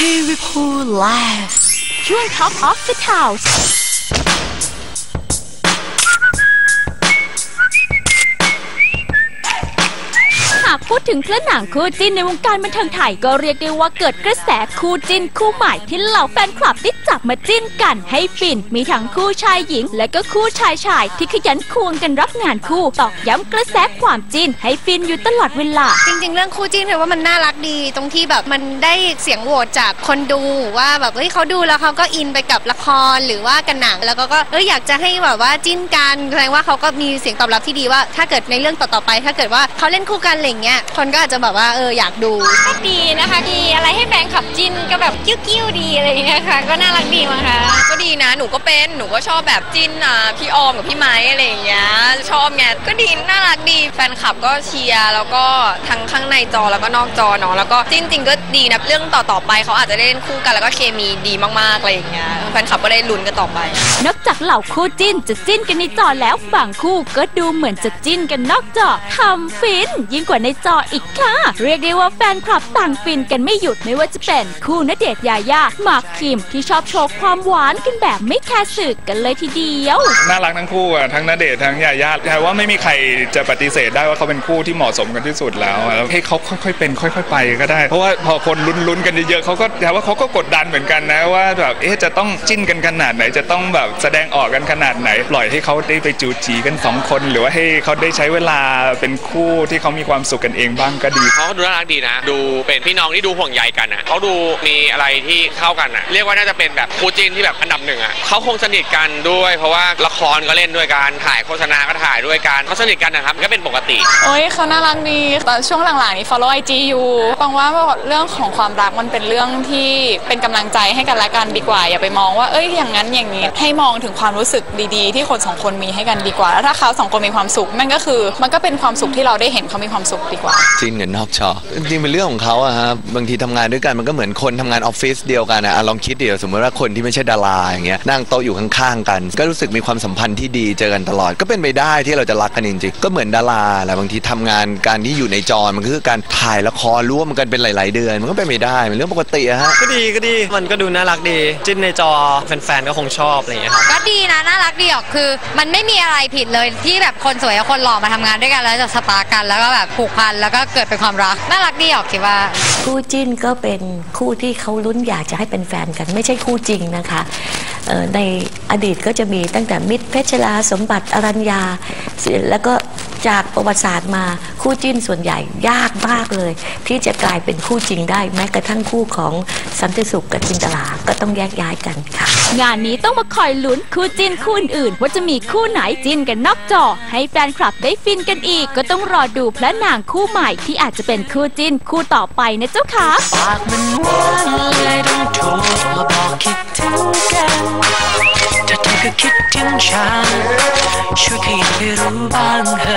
To recall last. You're on top of the house. ดถึงพระหนังคู่จิ้นในวงการบันเทิงไทยก็เรียกได้ว่าเกิดกระแสคู่จิ้นคู่ใหม่ที่เหล่าแฟนคลับได้จับมาจิ้นกันให้ฟิน มีทั้งคู่ชายหญิง และก็คู่ชายชายที่ขยันควงกันรับงานคู่ตอกย้ำกระแสความจิ้นให้ฟินอยู่ตลอดเวลา จริง ๆ เรื่องคู่จิ้นเลยว่ามันน่ารักดี ตรงที่แบบมันได้เสียงโหวตจากคนดูว่าแบบเฮ้ยเขาดูแล้วเขาก็อินไปกับละครหรือว่ากันหนังแล้วก็ก็เอยอยากจะให้แบบว่าจิ้นกันแสดงว่าเขาก็มีเสียงตอบรับที่ดีว่า ถ้าเกิดในเรื่องต่อๆไป ถ้าเกิดว่าเขาเล่นคู่กันอะไรเงี้ยคคนก็อาจจะแบบว่าเอออยากดูก็ดีนะคะดีอะไรให้แฟนขับจินก็แบบกิ้วๆดีอะไรอย่างเงี้ยค่ะ ก็น่ารักดีมั้งคะก็ดีนะหนูก็เป็นหนูก็ชอบแบบจิ้นอะพี่ออมกับพี่ไม้อะไรอย่างเงี้ยชอบไงก็ดีน่ารักดีแฟนคลับก็เชียร์แล้วก็ทั้งข้างในจอแล้วก็นอกจอเนาะแล้วก็จิ้นจริงก็ดีนะเรื่องต่อๆไปเขาอาจจะได้เล่นคู่กันแล้วก็เคมีดีมากๆอะไรอย่างเงี้ยแฟนคลับก็ได้ลุ้นกันต่อไป นอกจากเหล่าคู่จิ้นจะจิ้นกันในจอแล้วฝั่งคู่ก็ดูเหมือนจะจิ้นกันนอกจอทำฟินยิ่งกว่าในจออีกค่ะ เรียกได้ว่าแฟนคลับต่างฟินกันไม่หยุดไม่ว่าจะเป็นคู่ณเดชน์ยายาหมากคิมที่ชอบโชว์ความหวานกันแบบไม่แคร์สึกกันเลยทีเดียว น่ารักทั้งคู่อะทั้งณเดชน์ทั้งยายาแต่ว่าไม่มีใครจะปฏิเสธได้ว่าเขาเป็นคู่ที่เหมาะสมกันที่สุดแล้วแล้วให้เขาค่อยๆเป็นค่อย ๆ ไปก็ได้ เพราะว่าพอคนลุ้นๆกันเยอะๆเขาก็แต่ว่าเขาก็กดดันเหมือนกันนะว่าแบบเอ๊ะจะต้องจิ้นกันขนาดไหนจะต้องแบบแสดงออกกันขนาดไหน ปล่อยให้เขาได้ไปจูจีกันสองคน หรือว่าให้เขาได้ใช้เวลาเป็นคู่ที่เขามีความสุขกันเองบ้างก็ดีเขาดูน่ารักดีนะ ดูเป็นพี่น้องที่ดูห่วงใยกันอะเขาดูมีอะไรที่เข้ากันอะ เรียกว่าน่าจะเป็นแบบคู่จิ้นที่แบบอันดับหนึ่งอะเขาคงสนิทกันด้วย เพราะว่าละครก็เล่นด้วยกันถ่ายโฆษณาก็ถ่ายด้วยกันเขาสนิทกันนะครับมันก็เป็นปกติ โอ้ยเขาน่ารักดีแต่ช่วงหลังๆนี้ follow IG อยู่ฟังว่าเรื่องของความรักมันเป็นเรื่องที่เป็นกำลังใจให้กันและกันดีกว่า อย่าไปมองว่าเอ้ยอย่างนั้นอย่างนี้ให้มองถึงความรู้สึกดีๆ ที่คนสองคนมีให้กันดีกว่าแล้วถ้าเขาสองคนมีความสุขมันก็คือ มันก็เป็นความสุขที่เราได้เห็นเขามีความสุขดีกว่าจิ้นกันนอกจอจริงๆเป็นเรื่องของเขาอะฮะบางทีทำงานด้วยกันมันก็เหมือนคนทำงานออฟฟิศเดียวกันอะอะลองคิดเดียวสมมติว่าคนที่ไม่ใช่ดาราอย่างเงี้ยนั่งโต๊ะอยู่ข้างๆกัน ก็รู้สึกมีความสัมพันธ์ที่ดีเจอกันตลอด ก็เป็นไปได้ที่เราจะรักกันจริงๆก็เหมือนดาราแหละบางทีทำงานการที่อยู่ในจอมันก็คือการถ่ายละครร่วมกันเป็นหลาย ๆ เดือน มันก็เป็นไปได้เป็นเรื่องปกติอะฮะก็ดีก็ดีมันก็ดูน่ารักดี จิ้นในจอแฟนๆก็คงชอบอะไรอย่างเงี้ยครับก็ดีนะน่ารักดีออกคือ มันไม่มีอะไรผิดเลยที่แบบคนสวยกับคนหล่อมาทำงานด้วยกันแล้วจะสปาร์กกันแล้วก็แบบผูกพันแล้วก็เกิดเป็นความรัก น่ารักดีออกคิดว่า คู่จิ้นก็เป็นคู่ที่เขาลุ้นอยากจะให้เป็นแฟนกัน ไม่ใช่คู่จริงนะคะในอดีตก็จะมีตั้งแต่มิตรเพชรลาสมบัติอรัญญาแล้วก็ จากประวัติศาสตร์มาคู่จิ้นส่วนใหญ่ยากมากเลย ที่จะกลายเป็นคู่จริงได้ แม้กระทั่งคู่ของสันติสุขกับจินตลาก็ต้องแยกย้ายกันค่ะ งานนี้ต้องมาคอยลุ้นคู่จิ้นคู่อื่นๆว่าจะมีคู่ไหนจิ้นกันนอกจอ ให้แฟนคลับได้ฟินกันอีก ก็ต้องรอดูพระนางคู่ใหม่ที่อาจจะเป็นคู่จิ้นคู่ต่อไปนะเจ้าค่ะปากมันหวานเลยต้องโทรมาบอกคิดถึงกันถ้าเธอก็คิดถึงฉัน ช่วยขยับให้